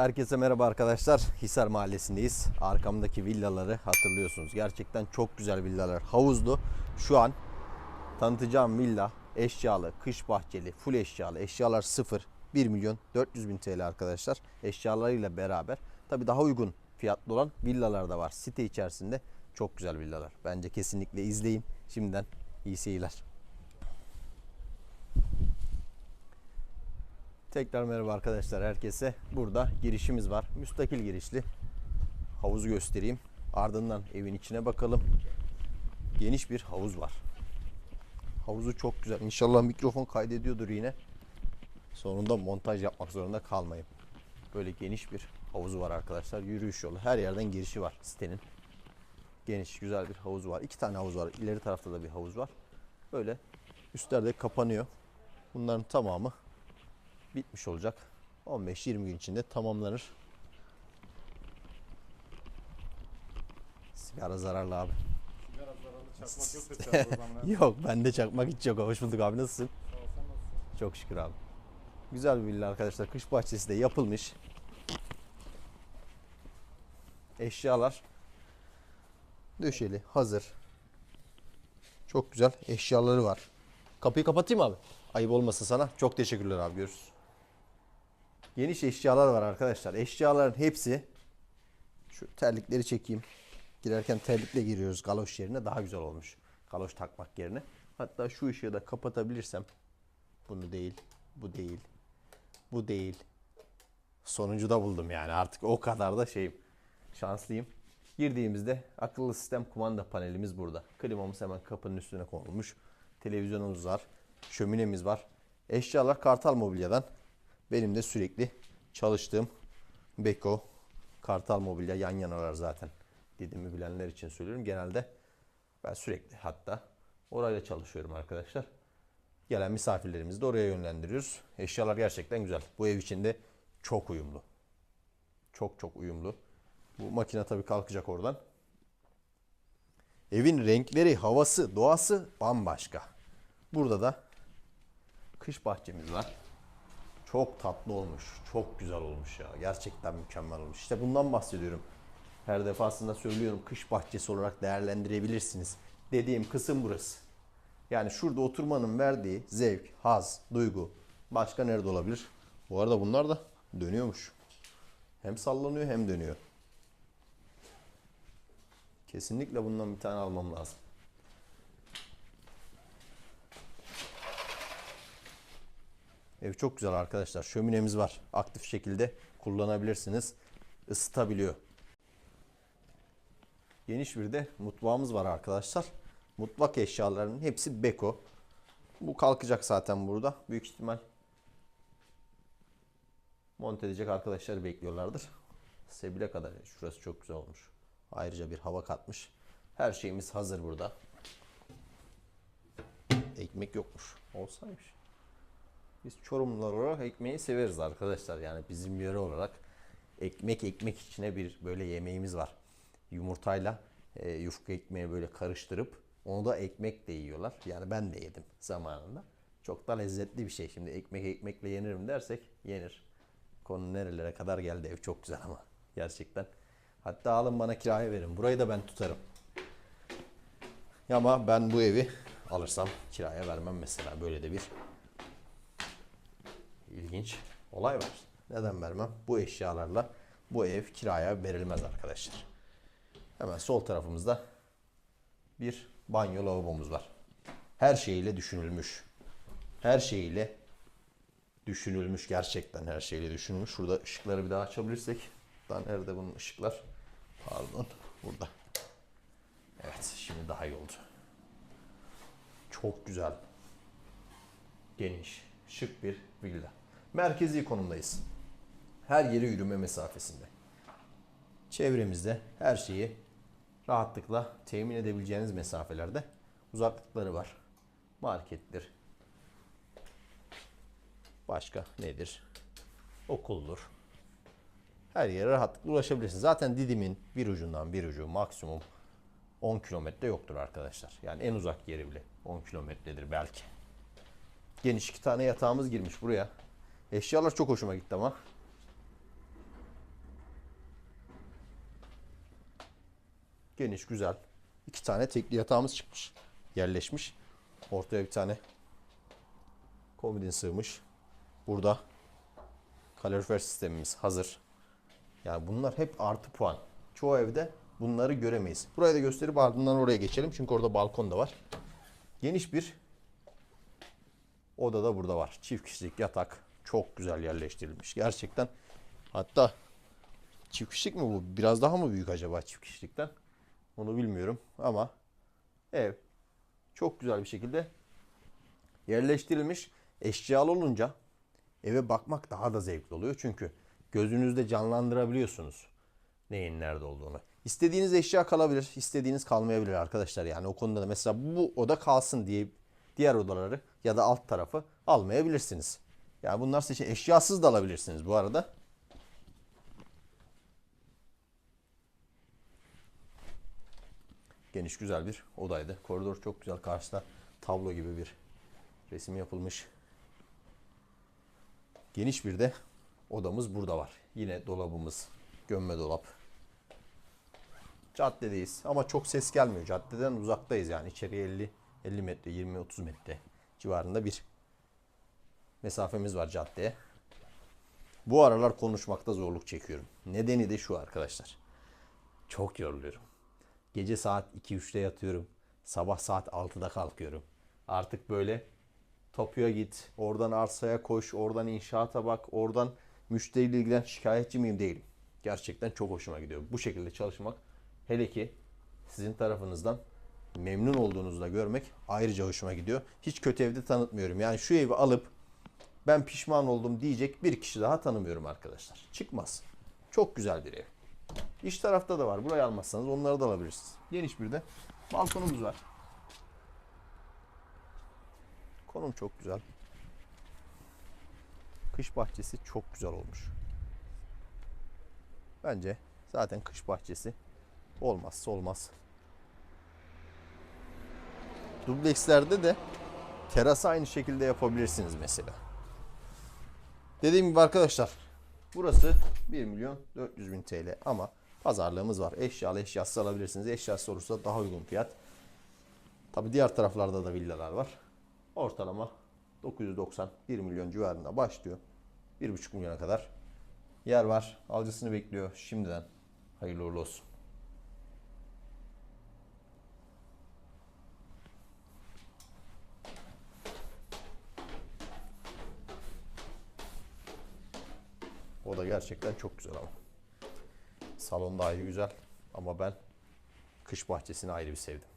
Herkese merhaba arkadaşlar. Hisar Mahallesi'ndeyiz. Arkamdaki villaları hatırlıyorsunuz. Gerçekten çok güzel villalar. Havuzlu. Şu an tanıtacağım villa eşyalı, kış bahçeli, full eşyalı. Eşyalar sıfır. 1 milyon 400 bin TL arkadaşlar. Eşyalarıyla beraber. Tabi daha uygun fiyatlı olan villalar da var. Site içerisinde çok güzel villalar. Bence kesinlikle izleyin. Şimdiden iyi seyirler. Tekrar merhaba arkadaşlar herkese. Burada girişimiz var. Müstakil girişli. Havuzu göstereyim. Ardından evin içine bakalım. Geniş bir havuz var. Havuzu çok güzel. İnşallah mikrofon kaydediyordur yine. Sonunda montaj yapmak zorunda kalmayayım. Böyle geniş bir havuzu var arkadaşlar. Yürüyüş yolu. Her yerden girişi var sitenin. Geniş güzel bir havuz var. İki tane havuz var. İleri tarafta da bir havuz var. Böyle üstlerde kapanıyor. Bunların tamamı bitmiş olacak. 15-20 gün içinde tamamlanır. Sigara zararlı abi. Sigara zararlı çakmak yok. Yok bende çakmak hiç yok. Hoş bulduk abi nasılsın? Sağ ol, sen nasılsın? Çok şükür abi. Güzel bir villa arkadaşlar. Kış bahçesi de yapılmış. Eşyalar döşeli, hazır. Çok güzel eşyaları var. Kapıyı kapatayım abi. Ayıp olmasın sana. Çok teşekkürler abi. Görüşürüz. Geniş eşyalar var arkadaşlar. Eşyaların hepsi şu terlikleri çekeyim. Girerken terlikle giriyoruz galoş yerine. Daha güzel olmuş. Galoş takmak yerine. Hatta şu ışığı da kapatabilirsem bunu değil, bu değil, bu değil. Sonuncu da buldum yani artık o kadar da şeyim. Şanslıyım. Girdiğimizde akıllı sistem kumanda panelimiz burada. Klimamız hemen kapının üstüne konulmuş. Televizyonumuz var. Şöminemiz var. Eşyalar Kartal Mobilya'dan. Benim de sürekli çalıştığım Beko, Kartal Mobilya yan yanalar zaten. Dediğimi bilenler için söylüyorum. Genelde ben sürekli hatta orayla çalışıyorum arkadaşlar. Gelen misafirlerimizi de oraya yönlendiriyoruz. Eşyalar gerçekten güzel. Bu ev içinde çok uyumlu. Çok çok uyumlu. Bu makine tabii kalkacak oradan. Evin renkleri, havası, doğası bambaşka. Burada da kış bahçemiz var. Çok tatlı olmuş. Çok güzel olmuş ya. Gerçekten mükemmel olmuş. İşte bundan bahsediyorum. Her defasında söylüyorum kış bahçesi olarak değerlendirebilirsiniz. Dediğim kısım burası. Yani şurada oturmanın verdiği zevk, haz, duygu başka nerede olabilir? Bu arada bunlar da dönüyormuş. Hem sallanıyor hem dönüyor. Kesinlikle bundan bir tane almam lazım. Ev çok güzel arkadaşlar. Şöminemiz var. Aktif şekilde kullanabilirsiniz. Isıtabiliyor. Geniş bir de mutfağımız var arkadaşlar. Mutfak eşyalarının hepsi Beko. Bu kalkacak zaten burada. Büyük ihtimal monte edecek arkadaşları bekliyorlardır. Sebile kadar. Şurası çok güzel olmuş. Ayrıca bir hava katmış. Her şeyimiz hazır burada. Ekmek yokmuş. Olsaymış. Biz Çorumlular olarak ekmeği severiz arkadaşlar. Yani bizim yöre olarak ekmek ekmek içine bir böyle yemeğimiz var. Yumurtayla e, yufka ekmeği böyle karıştırıp onu da ekmekle yiyorlar. Yani ben de yedim zamanında. Çok da lezzetli bir şey. Şimdi ekmek ekmekle yenirim dersek yenir. Konu nerelere kadar geldi ev çok güzel ama gerçekten. Hatta alın bana kiraya verin. Burayı da ben tutarım. Ama ben bu evi alırsam kiraya vermem mesela. Böyle de bir ilginç olay var. Neden vermem? Bu eşyalarla bu ev kiraya verilmez arkadaşlar. Hemen sol tarafımızda bir banyo lavabomuz var. Her şeyiyle düşünülmüş. Her şeyiyle düşünülmüş. Gerçekten her şeyle düşünülmüş. Şurada ışıkları bir daha açabilirsek. Daha nerede bunun ışıklar? Pardon. Burada. Evet. Şimdi daha iyi oldu. Çok güzel. Geniş. Şık bir villa. Merkezi konumdayız. Her yere yürüme mesafesinde. Çevremizde her şeyi rahatlıkla temin edebileceğiniz mesafelerde uzaklıkları var. Markettir. Başka nedir? Okuldur. Her yere rahatlıkla ulaşabilirsiniz. Zaten Didim'in bir ucundan bir ucu maksimum 10 kilometre yoktur arkadaşlar. Yani en uzak yeri bile 10 kilometredir belki. Geniş iki tane yatağımız girmiş buraya. Eşyalar çok hoşuma gitti ama. Geniş, güzel. İki tane tekli yatağımız çıkmış. Yerleşmiş. Ortaya bir tane komodin sığmış. Burada kalorifer sistemimiz hazır. Yani bunlar hep artı puan. Çoğu evde bunları göremeyiz. Burayı da gösterip ardından oraya geçelim. Çünkü orada balkon da var. Geniş bir oda da burada var. Çift kişilik yatak, çok güzel yerleştirilmiş. Gerçekten hatta çift kişilik mi bu? Biraz daha mı büyük acaba çift? Onu bilmiyorum ama ev çok güzel bir şekilde yerleştirilmiş. Eşyalı olunca eve bakmak daha da zevkli oluyor. Çünkü gözünüzde canlandırabiliyorsunuz neyin nerede olduğunu. İstediğiniz eşya kalabilir, istediğiniz kalmayabilir arkadaşlar. Yani o konuda da mesela bu oda kalsın diye diğer odaları ya da alt tarafı almayabilirsiniz. Yani bunlar seçin eşyasız da alabilirsiniz bu arada. Geniş güzel bir odaydı. Koridor çok güzel. Karşıda tablo gibi bir resim yapılmış. Geniş bir de odamız burada var. Yine dolabımız, gömme dolap. Caddedeyiz ama çok ses gelmiyor. Caddeden uzaktayız yani. İçeriye 50 50 metre, 20 30 metre civarında bir mesafemiz var caddeye. Bu aralar konuşmakta zorluk çekiyorum. Nedeni de şu arkadaşlar. Çok yoruluyorum. Gece saat 2-3'te yatıyorum. Sabah saat 6'da kalkıyorum. Artık böyle Tapuya git, oradan arsaya koş, oradan inşaata bak, oradan müşteriyle ilgilen şikayetçi miyim değilim. Gerçekten çok hoşuma gidiyor. Bu şekilde çalışmak hele ki sizin tarafınızdan memnun olduğunuzda görmek ayrıca hoşuma gidiyor. Hiç kötü evde tanıtmıyorum. Yani şu evi alıp ben pişman oldum diyecek bir kişi daha tanımıyorum arkadaşlar. Çıkmaz. Çok güzel bir ev. İç tarafta da var. Burayı almazsanız onları da alabilirsiniz. Geniş bir de balkonumuz var. Konum çok güzel. Kış bahçesi çok güzel olmuş. Bence zaten kış bahçesi olmazsa olmaz. Dublekslerde de terası aynı şekilde yapabilirsiniz mesela. Dediğim gibi arkadaşlar burası 1 milyon 400 bin TL ama pazarlığımız var. Eşyalı eşyasız alabilirsiniz. Eşyası olursa daha uygun fiyat. Tabi diğer taraflarda da villalar var. Ortalama 990 1 milyon civarında başlıyor. 1,5 milyona kadar yer var. Alıcısını bekliyor şimdiden. Hayırlı uğurlu olsun. O da gerçekten çok güzel ama. Salon da ayrı güzel ama ben kış bahçesini ayrı bir sevdim.